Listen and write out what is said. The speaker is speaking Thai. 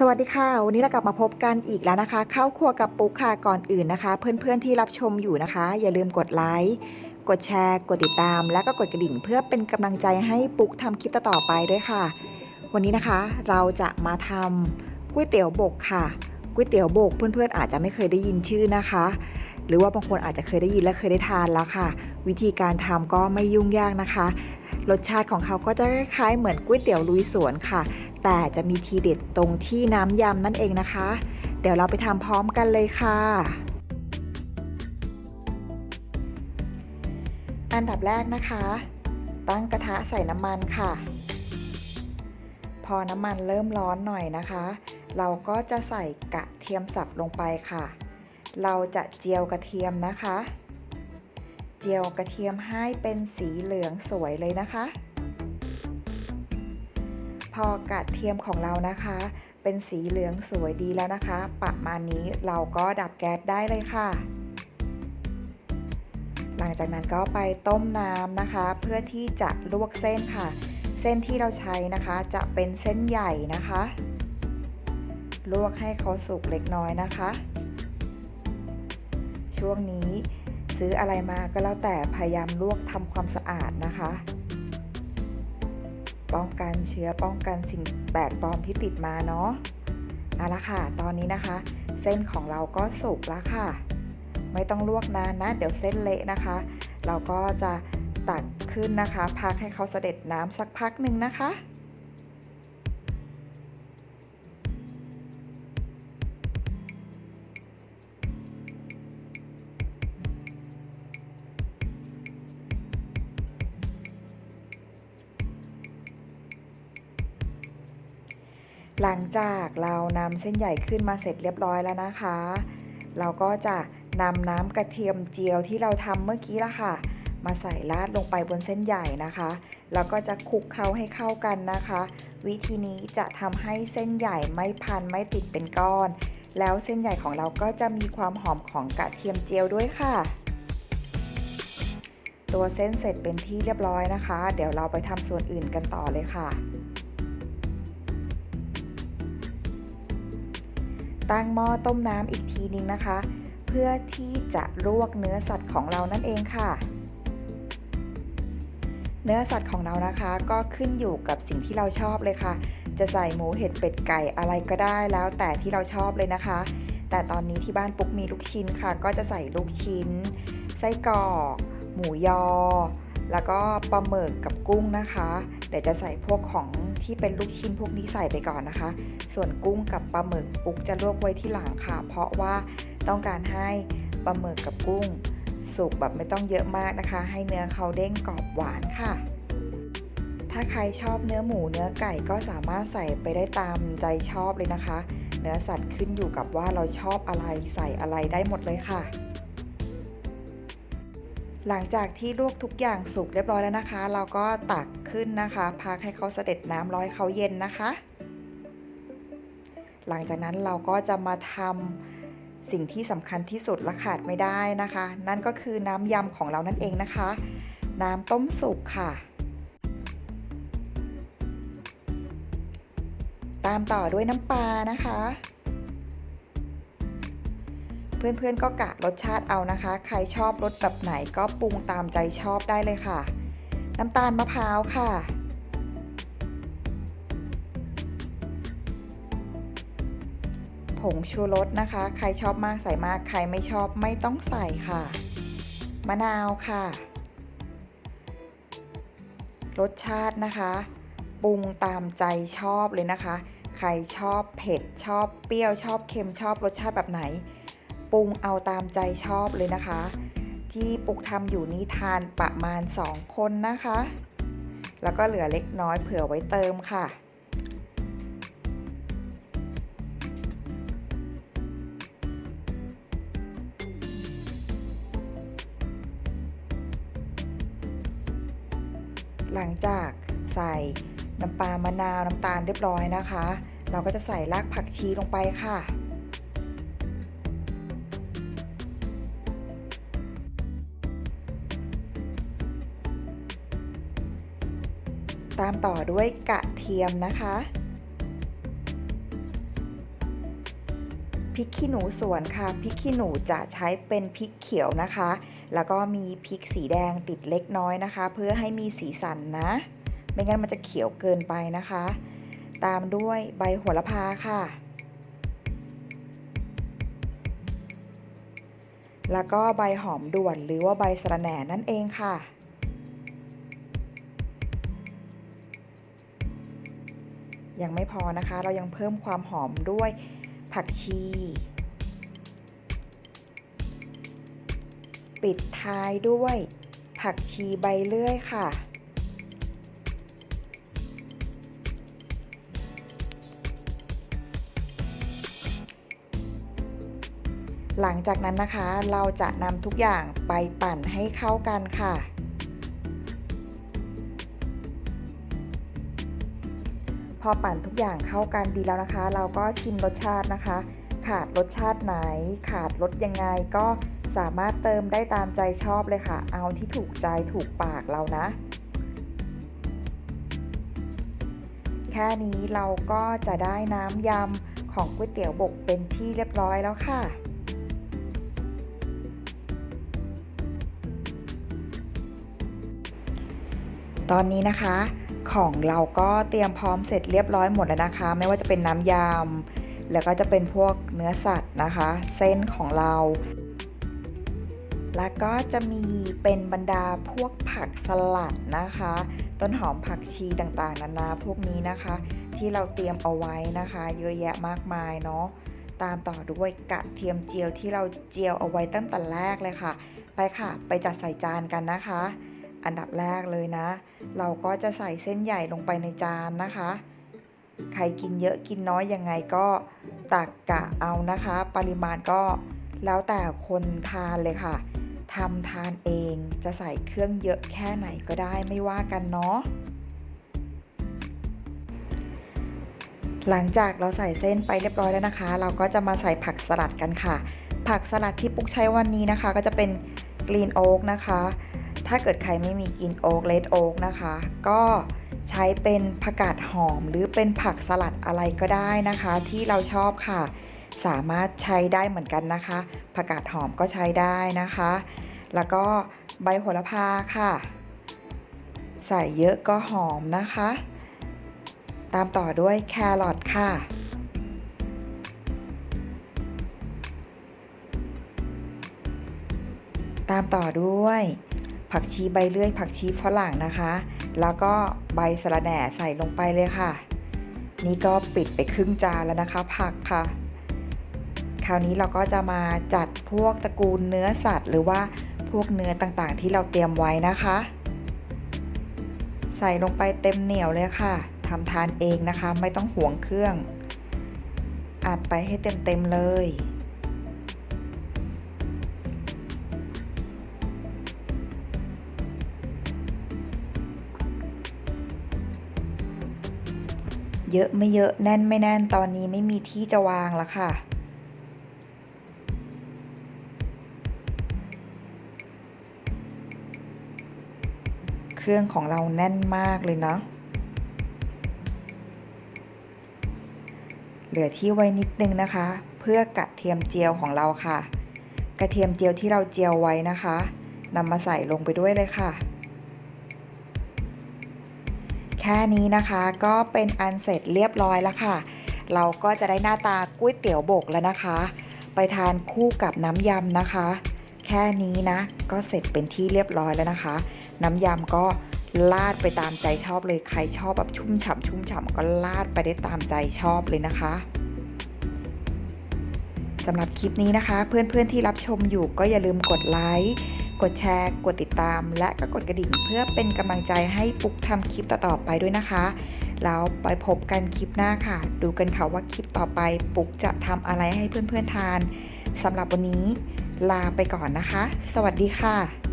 สวัสดีค่ะ วันนี้เรากลับมาพบกันอีกแล้วนะคะ เข้าครัวกับปุ๊กค่ะก่อนอื่นนะคะ เพื่อนๆที่รับชมอยู่นะคะ อย่าลืมกดไลค์กดแชร์ กดติดตาม แล้วก็กดกระดิ่ง เพื่อเป็นกำลังใจให้ปุ๊กทำคลิปต่อไปด้วยค่ะ วันนี้นะคะเราจะมาทำก๋วยเตี๋ยวบกค่ะก๋วยเตี๋ยวบกเพื่อนๆอาจจะไม่เคยได้ยินชื่อนะคะ หรือว่าบางคนอาจจะเคยได้ยินและเคยได้ทานแล้วค่ะ วิธีการทำก็ไม่ยุ่งยากนะคะ รสชาติของเขาก็จะคล้ายๆเหมือนก๋วยเตี๋ยวลุยสวนค่ะ แต่จะมีทีเด็ดตรงที่น้ำยำนั่นเองนะคะ เดี๋ยวเราไปทำพร้อมกันเลยค่ะ อันดับแรกนะคะ ตั้งกระทะใส่น้ำมันค่ะ พอน้ำมันเริ่มร้อนหน่อยนะคะ เราก็จะใส่กระเทียมสับลงไปค่ะ เราจะเจียวกระเทียมนะคะ เจียวกระเทียมให้เป็นสีเหลืองสวยเลยนะคะ พอกระเทียมของเรานะคะ เป็นสีเหลืองสวยดีแล้วนะคะ ประมาณนี้เราก็ดับแก๊สได้เลยค่ะ หลังจากนั้นก็ไปต้มน้ำนะคะ เพื่อที่จะลวกเส้นค่ะ เส้นที่เราใช้นะคะจะเป็นเส้นใหญ่นะคะ ลวกให้เขาสุกเล็กน้อยนะคะ ช่วงนี้ซื้ออะไรมาก็แล้วแต่พยายามลวกทำความสะอาดนะคะ ป้องกันเชื้อป้องกันสิ่งแปลกปลอมที่ติดมาเนาะเอาละค่ะ ตอนนี้นะคะ เส้นของเราก็สุกแล้วค่ะ ไม่ต้องลวกนานนะ เดี๋ยวเส้นเละนะคะ เราก็จะตักขึ้นนะคะ พักให้เขาเสด็จน้ำสักพักหนึ่งนะคะ หลังจากเรานำเส้นใหญ่ขึ้นมาเสร็จเรียบร้อยแล้วนะคะ เราก็จะนำน้ำกระเทียมเจียวที่เราทำเมื่อกี้ละค่ะ มาใส่ราดลงไปบนเส้นใหญ่นะคะ แล้วก็จะคลุกเคล้าให้เข้ากันนะคะ วิธีนี้จะทำให้เส้นใหญ่ไม่พันไม่ติดเป็นก้อน แล้วเส้นใหญ่ของเราก็จะมีความหอมของกระเทียมเจียวด้วยค่ะ ตัวเส้นเสร็จเป็นที่เรียบร้อยนะคะ เดี๋ยวเราไปทำส่วนอื่นกันต่อเลยค่ะ ตั้งหม้อต้มน้ำอีกทีนึงนะคะ เพื่อที่จะลวกเนื้อสัตว์ของเรานั่นเองค่ะ เนื้อสัตว์ของเรานะคะก็ขึ้นอยู่กับสิ่งที่เราชอบเลยค่ะ จะใส่หมูเห็ดเป็ดไก่อะไรก็ได้แล้วแต่ที่เราชอบเลยนะคะ แต่ตอนนี้ที่บ้านปุ๊กมีลูกชิ้นค่ะ ก็จะใส่ลูกชิ้น ไส้กรอก หมูยอ แล้วก็ปลาหมึกกับกุ้งนะคะ เดี๋ยวจะใส่พวกของที่เป็นลูกชิ้นพวกนี้ใส่ไปก่อนนะคะ ส่วนกุ้งกับปลาหมึกปุ๊กจะลวกไว้ที่หลังค่ะ เพราะว่าต้องการให้ปลาหมึกกับกุ้ง สุกแบบไม่ต้องเยอะมากนะคะ ให้เนื้อเขาเด้งกรอบหวานค่ะ ถ้าใครชอบเนื้อหมูเนื้อไก่ก็สามารถใส่ไปได้ตามใจชอบเลยนะคะ เนื้อสัตว์ขึ้นอยู่กับว่าเราชอบอะไรใส่อะไรได้หมดเลยค่ะ หลังจากที่ลวกทุกอย่างสุกเรียบร้อยแล้วนะคะ เราก็ตักขึ้นนะคะ พักให้เขาเสด็จน้ำร้อยเขาเย็นนะคะ หลังจากนั้นเราก็จะมาทำสิ่งที่สำคัญที่สุดและขาดไม่ได้นะคะ นั่นก็คือน้ำยำของเรานั่นเองนะคะ น้ำต้มสุกค่ะ ตามต่อด้วยน้ำปลานะคะ เพื่อนๆก็กะรสชาติเอานะคะ ใครชอบรสแบบไหนก็ปรุงตามใจชอบได้เลยค่ะ น้ำตาลมะพร้าวค่ะ ผงชูรสนะคะ ใครชอบมากใส่มาก ใครไม่ชอบไม่ต้องใส่ค่ะ มะนาวค่ะ รสชาตินะคะ ปรุงตามใจชอบเลยนะคะ ใครชอบเผ็ดชอบเปรี้ยวชอบเค็มชอบรสชาติแบบไหน ปรุงเอาตามใจชอบเลยนะคะ ที่ปุกทำอยู่นี้ทานประมาณ 2 คนนะคะ แล้วก็เหลือเล็กน้อยเผื่อไว้เติมค่ะ หลังจากใส่น้ำปลามะนาวน้ำตาลเรียบร้อยนะคะ เราก็จะใส่รากผักชีลงไปค่ะ ตามต่อด้วยกระเทียมนะคะพริกขี้หนูสวนค่ะพริกขี้หนูจะใช้เป็นพริกเขียวนะคะ แล้วก็มีพริกสีแดงติดเล็กน้อยนะคะ เพื่อให้มีสีสันนะ ไม่งั้นมันจะเขียวเกินไปนะคะ ตามด้วยใบโหระพาค่ะ แล้วก็ใบหอมด่วนหรือว่าใบสะระแหน่นั่นเองค่ะ ยังไม่พอนะคะ เรายังเพิ่มความหอมด้วยผักชี ปิดท้ายด้วย ผักชีใบเลื่อยค่ะ หลังจากนั้นนะคะเราจะนำทุกอย่างไปปั่นให้เข้ากันค่ะ อปั่นทุกอย่างเข้ากันดีแล้วนะคะ เราก็ชิมรสชาตินะคะ ขาดรสชาติไหน ขาดรสยังไงก็สามารถเติมได้ตามใจชอบเลยค่ะ เอาที่ถูกใจถูกปากเรานะ แค่นี้เราก็จะได้น้ำยำของก๋วยเตี๋ยวบกเป็นที่เรียบร้อยแล้วค่ะตอนนี้นะคะ ของเราก็เตรียมพร้อมเสร็จเรียบร้อยหมดแล้วนะคะ ไม่ว่าจะเป็นน้ำยำแล้วก็จะเป็นพวกเนื้อสัตว์นะคะ เส้นของเรา แล้วก็จะมีเป็นบรรดาพวกผักสลัดนะคะ ต้นหอมผักชีต่างๆ นานาพวกนี้นะคะ ที่เราเตรียมเอาไว้นะคะ เยอะแยะมากมายเนาะตามต่อด้วยกระเทียมเจียวที่เราเจียวเอาไว้ตั้งแต่แรกเลยค่ะ ไปค่ะ ไปจัดใส่จานกันนะคะ อันดับแรกเลยนะ เราก็จะใส่เส้นใหญ่ลงไปในจานนะคะ ใครกินเยอะกินน้อยยังไงก็ตักกะเอานะคะ ปริมาณก็แล้วแต่คนทานเลยค่ะทำทานเองจะใส่เครื่องเยอะแค่ไหนก็ได้ไม่ว่ากันเนาะหลังจากเราใส่เส้นไปเรียบร้อยแล้วนะคะ เราก็จะมาใส่ผักสลัดกันค่ะ ผักสลัดที่ปุ๊กใช้วันนี้นะคะ ก็จะเป็นกรีนโอ๊กนะคะ ถ้าเกิดใครไม่มีกรีนโอ๊กเลดโอ๊กนะคะ ก็ใช้เป็นผักกาดหอมหรือเป็นผักสลัดอะไรก็ได้นะคะ ที่เราชอบค่ะ สามารถใช้ได้เหมือนกันนะคะผักกาดหอมก็ใช้ได้นะคะ แล้วก็ใบโหระพาค่ะ ใส่เยอะก็หอมนะคะ ตามต่อด้วยแครอทค่ะตามต่อด้วย ผักชีใบเลื่อย ผักชีฝรั่งนะคะ แล้วก็ใบสะระแหน่ใส่ลงไปเลยค่ะ นี่ก็ปิดไปครึ่งจานแล้วนะคะ ผักค่ะ คราวนี้เราก็จะมาจัดพวกตระกูลเนื้อสัตว์ หรือว่าพวกเนื้อต่างๆ ที่เราเตรียมไว้นะคะ ใส่ลงไปเต็มเหนียวเลยค่ะทำทานเองนะคะ ไม่ต้องห่วงเครื่องอัดไปให้เต็มๆเลย เยอะไม่เยอะแน่นไม่แน่นตอนนี้ไม่มีที่จะวางแล้วค่ะ เครื่องของเราแน่นมากเลยเนาะเหลือที่ไว้นิดนึงนะคะ เพื่อกระเทียมเจียวของเราค่ะ กระเทียมเจียวที่เราเจียวไว้นะคะนำมาใส่ลงไปด้วยเลยค่ะ ค่นี้นะคะก็เป็นอันเสร็จเรียบร้อยแล้วค่ะ เราก็จะได้หน้าตาก๋วยเตี๋ยวบกแล้วนะคะ ไปทานคู่กับน้ำยำนะคะ แค่นี้นะ ก็เสร็จเป็นที่เรียบร้อยแล้วนะคะ น้ำยำก็ลาดไปตามใจชอบเลยใครชอบแบบชุ่มฉ่ำชุ่มฉ่ำก็ลาดไปได้ตามใจชอบเลยนะคะสำหรับคลิปนี้นะคะ เพื่อนๆที่รับชมอยู่ก็อย่าลืมกดไลค์ กดแชร์ กดติดตาม และก็กดกระดิ่งเพื่อเป็นกำลังใจให้ปุ๊กทำคลิปต่อๆไปด้วยนะคะ แล้วไปพบกันคลิปหน้าค่ะ ดูกันค่ะว่าคลิปต่อไปปุ๊กจะทำอะไรให้เพื่อนๆทานสำหรับวันนี้ลาไปก่อนนะคะ สวัสดีค่ะ